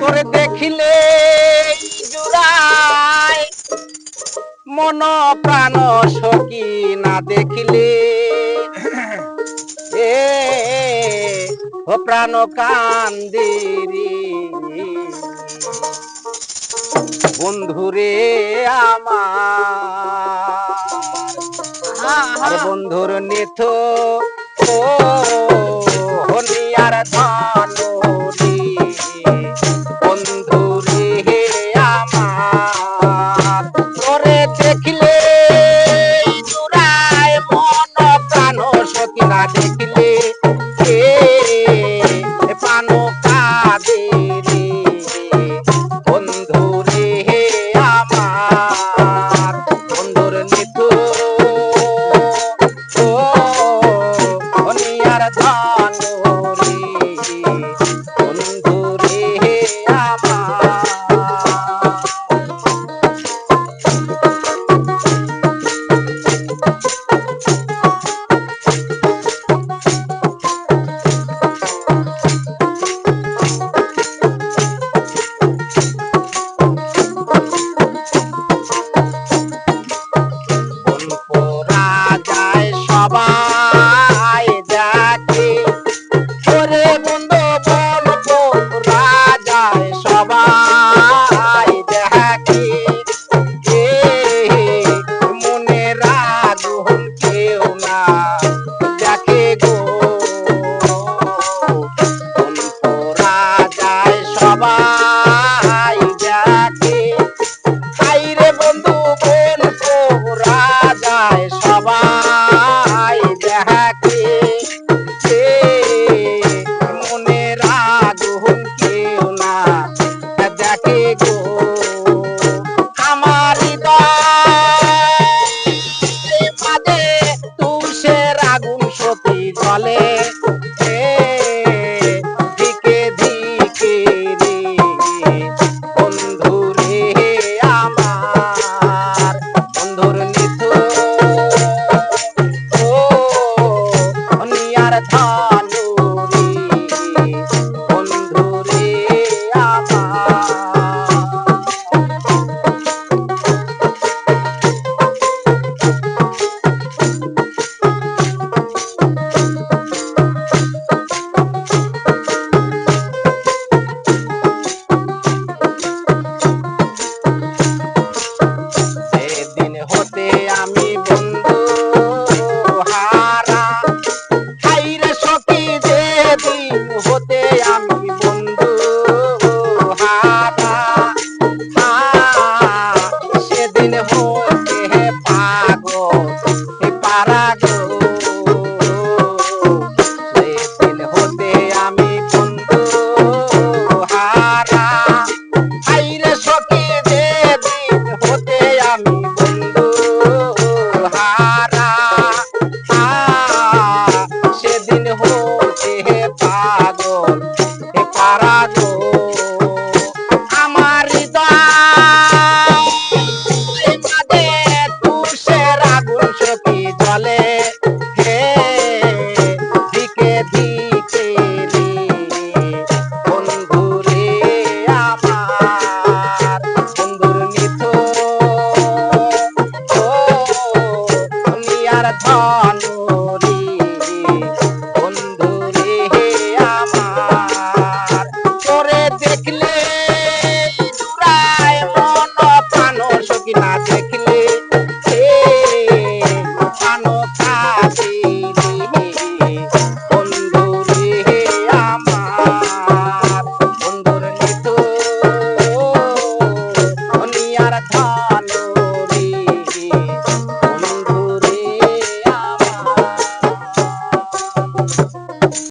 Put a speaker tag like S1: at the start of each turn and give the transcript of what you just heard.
S1: তোরে দেখিলে জুড়াই মন প্রাণ সকি না দেখিলে। এ ও প্রাণ কান্দিরি। বন্ধুরে আমার। বন্ধুর নিথ ও Bye. দিন হচ্ছে হে পাগো হে পারাগো সেদিন হতে আমি বন্ধু হারা আইরে সখী যেদিন হতে আমি বন্ধু হারা। সেদিন হচ্ছে হে পাগল, হে পারাগো Bye.